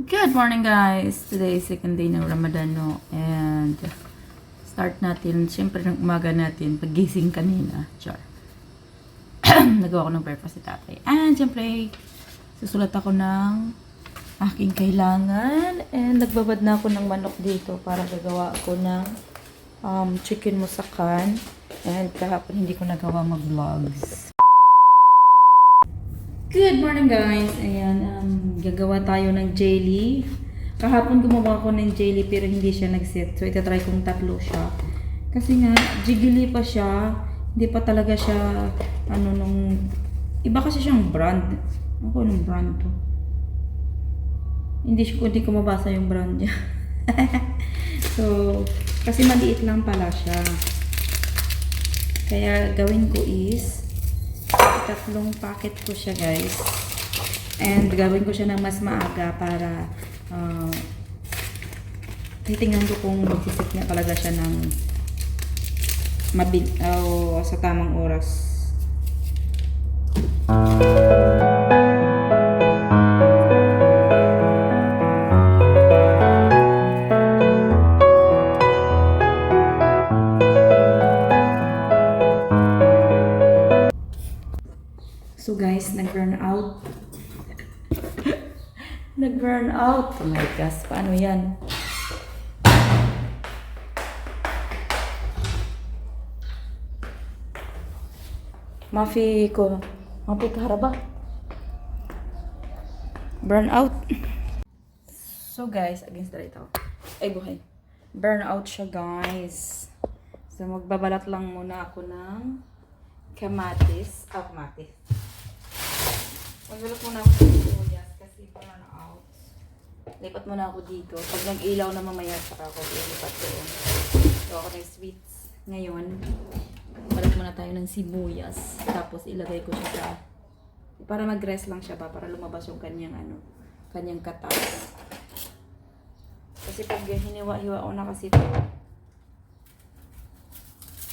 Good morning guys! Today is second day ng Ramadan no? and start natin, syempre ng umaga natin, pagising kanina, char. Nagawa ko ng breakfast si tatay. And syempre, susulat ako ng aking kailangan and nagbabad na ako ng manok dito para gagawa ako ng um, chicken musakan and kahapon hindi ko nagawa mag-vlogs. Good morning guys! Ayan, um, gagawa tayo ng jelly. Kahapon gumawa ko ng jelly pero hindi siya nag-set. So, itatry kong tatlo siya. Kasi nga, jiggly pa siya. Hindi pa talaga siya, ano nung... Iba kasi siyang brand. Ako, anong brand to? Hindi, hindi ko mabasa yung brand niya. so, kasi maliit lang pala siya. Kaya gawin ko is, tatlong packet ko siya guys. And gawin ko siya ng mas maaga para uh, titingnan ko kung magsisip na talaga siya ng mabil o sa tamang oras. So guys, nag-burn out. nag-burn out. Oh my gosh, paano yan? Mafi ko. Mafi kaharaba. Burn out. So guys, against the ito. Ay buhay. Burn out siya guys. So magbabalat lang muna ako ng kamatis. Ah, kamatis. Magbalat muna ako ng sibuyas kasi burn out. Lipat muna ako dito. Pag nag-ilaw na mamaya, saka ako lilipat doon. So ako ng sweets. Ngayon, balat muna tayo ng sibuyas. Tapos ilagay ko siya sa... Para mag-rest lang siya ba? Para lumabas yung kanyang ano, kanyang katas. Kasi pag hiniwa-hiwa ko na kasi ito,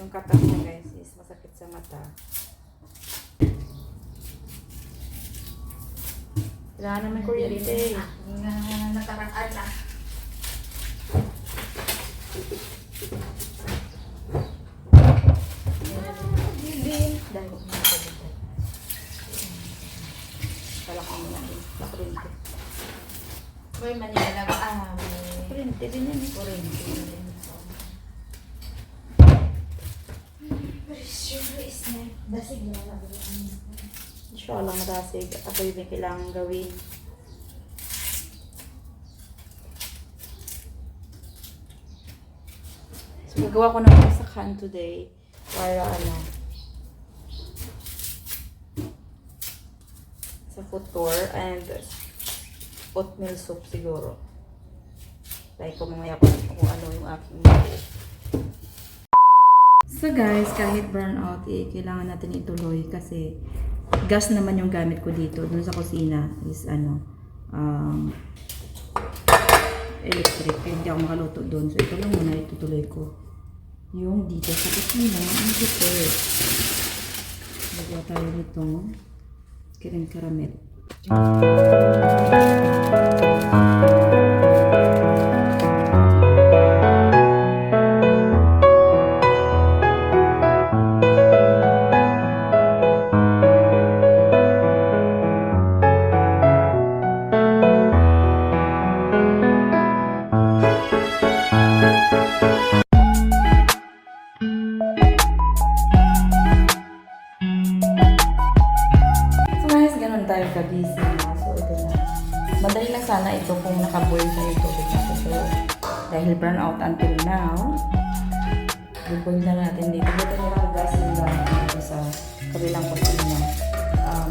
yung katas niya guys is masakit sa mata. Kailangan naman kuryente. Nga nakaraan na. Kuryente. May Manila lang. Ah, may Kuryente din yan eh. kuryente din. Very sure is na. Dasig na lang. Inshallah matasig. Ako yung kailangan gawin. So, gagawa ko ng masakan today para ano sa food tour and oatmeal soup siguro. Try ko mamaya kung, kung ano yung aking So guys, kahit burnout, eh, kailangan natin ituloy kasi gas naman yung gamit ko dito. Dun sa kusina is ano, um, electric. Kaya hindi ako makaluto doon. So ito lang muna itutuloy ko. Yung dito sa kusina, ang super. Nagawa tayo nito. Kirin karamel. So burn out until now, i-boil na natin dito. Dito na lang gas yung gamit dito sa kabilang kusina. Um,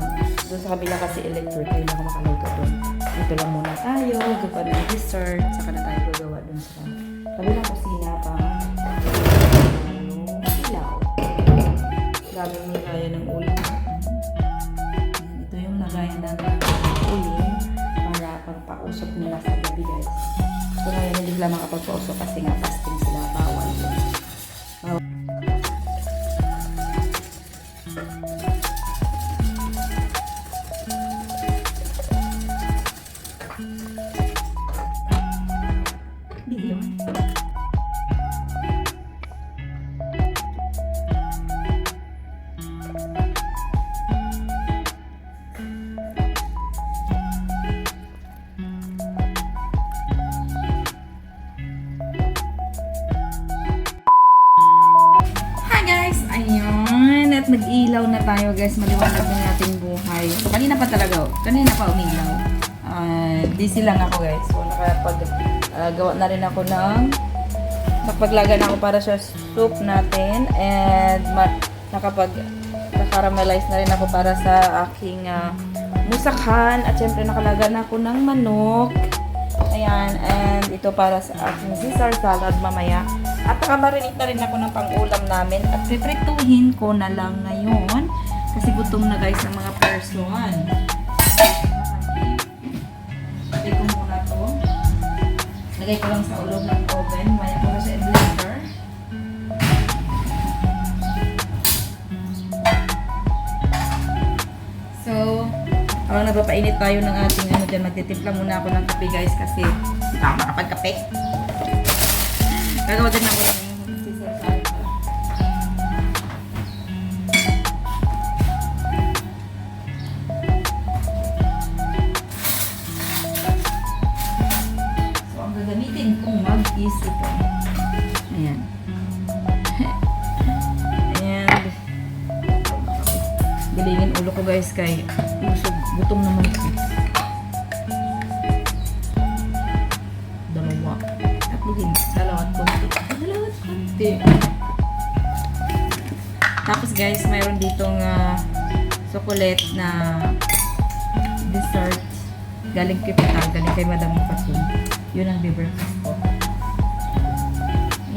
doon sa kabila kasi electric, hindi na ako makaluto doon. Dito lang muna tayo, gagawa ng dessert, saka na tayo gagawa doon sa kabilang kusina pa. Ilaw. Dami mo gaya ng ulam. Ito yung lagayan natin sila makapagpausok kasi nga fasting sila. Bawal. Bawal. Video. Tayo guys. Maliwanag na natin buhay. Kanina pa talaga. oh. Kanina pa umilaw. Ah, busy lang ako guys. So nakapag ah, gawa na rin ako ng nakapaglaga na ako para sa soup natin. And ma- nakapag nakaramelize na rin ako para sa aking ah, musakhan. At syempre nakalaga na ako ng manok. Ayan, and ito para sa aking Caesar salad mamaya. At nakamarinate na rin ako ng pang-ulam namin. At piprituhin ko na lang ngayon. Kasi gutom na guys ng mga person. Lagay ko muna to. Lagay ko lang sa ulo ng oven. Maya ko sa blender. So, habang nagpapainit tayo ng ating ano dyan, magtitimpla muna ako ng kape guys kasi makapagkape. Gagawa din ako ng kong mug is ito. Ayan. Ayan. Bilingin ulo ko guys kay busog. Gutom naman ko. Dalawa. Tatlo din. Dalawa at konti. Dalawa at konti. Tapos guys, mayroon ditong uh, chocolate na dessert. Galing kay Pita, galing kay Madam Fatou. Yun ang be-breakfast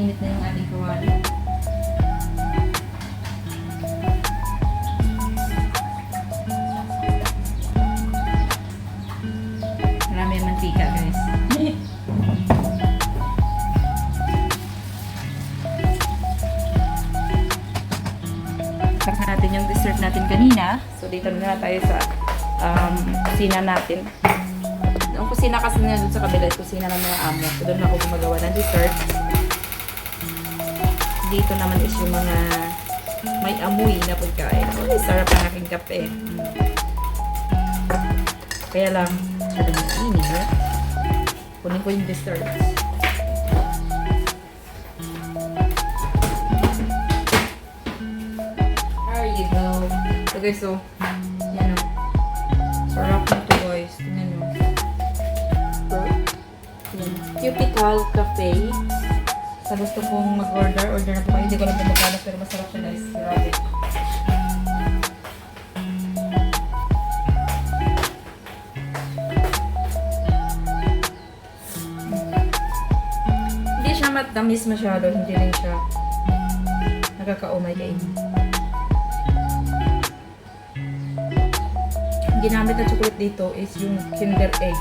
ko. Init na yung ating kawali. Marami ang mantika, guys. Saka natin yung dessert natin kanina. So, dito na tayo sa um, kusina natin. Ang kusina kasi na doon sa kabila, kusina ng mga amo. So, doon ako gumagawa ng dessert. Dito naman is yung mga may amoy na pagkain. Uy, sarap ang aking kape. Mm. Kaya lang, masyadong mainit. Kunin ko yung dessert. There you go. So guys, so, yan o. Sarap nito guys. Tingnan nyo. Yan. Cupical Cafe. Sa gusto kong mag-order, order na po kayo. Hindi ko lang kung magkano, pero masarap siya guys. Grabe. Hindi siya matamis masyado, hindi rin siya nakakaumay kainin. Ang ginamit na chocolate dito is yung Kinder Egg.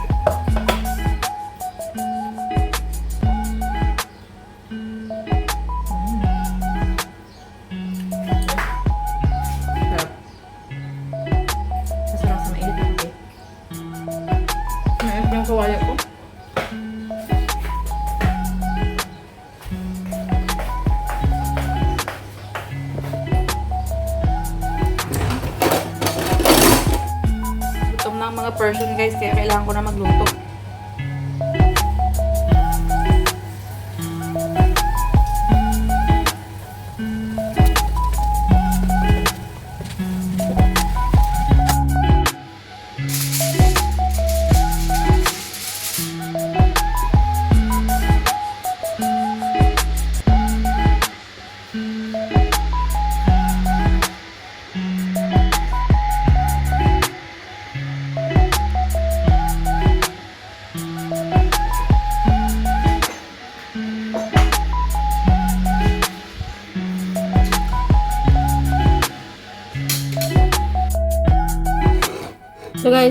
Mainit yung kawali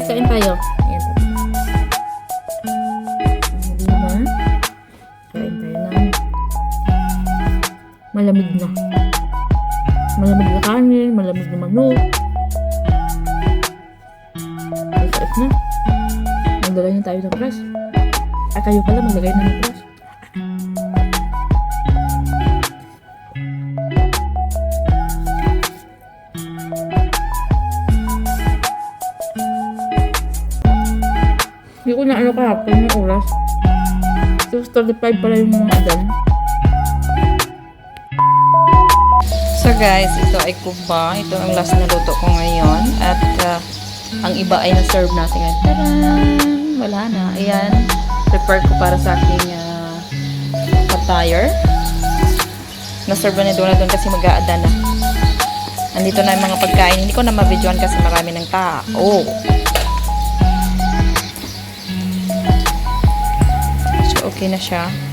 guys, kain tayo. Ayan. Diba? Kain malamig na. Malamig na kanin, malamig na manok. Masarap na. Magdala niya tayo ng crush. Ah, kayo pala maglagay ng cross. Ko na ano kahapon yung oras. 6.35 pala yung mga adan. So guys, ito ay kuba. Ito ang last na luto ko ngayon. At ah, ang iba ay na-serve natin ngayon. Taran! Wala na. Ayan. Prepare ko para sa aking uh, attire. Na-serve na ni Donna doon kasi mag-aada na. Andito na yung mga pagkain. Hindi ko na ma-videoan kasi marami ng tao. Okay na siya.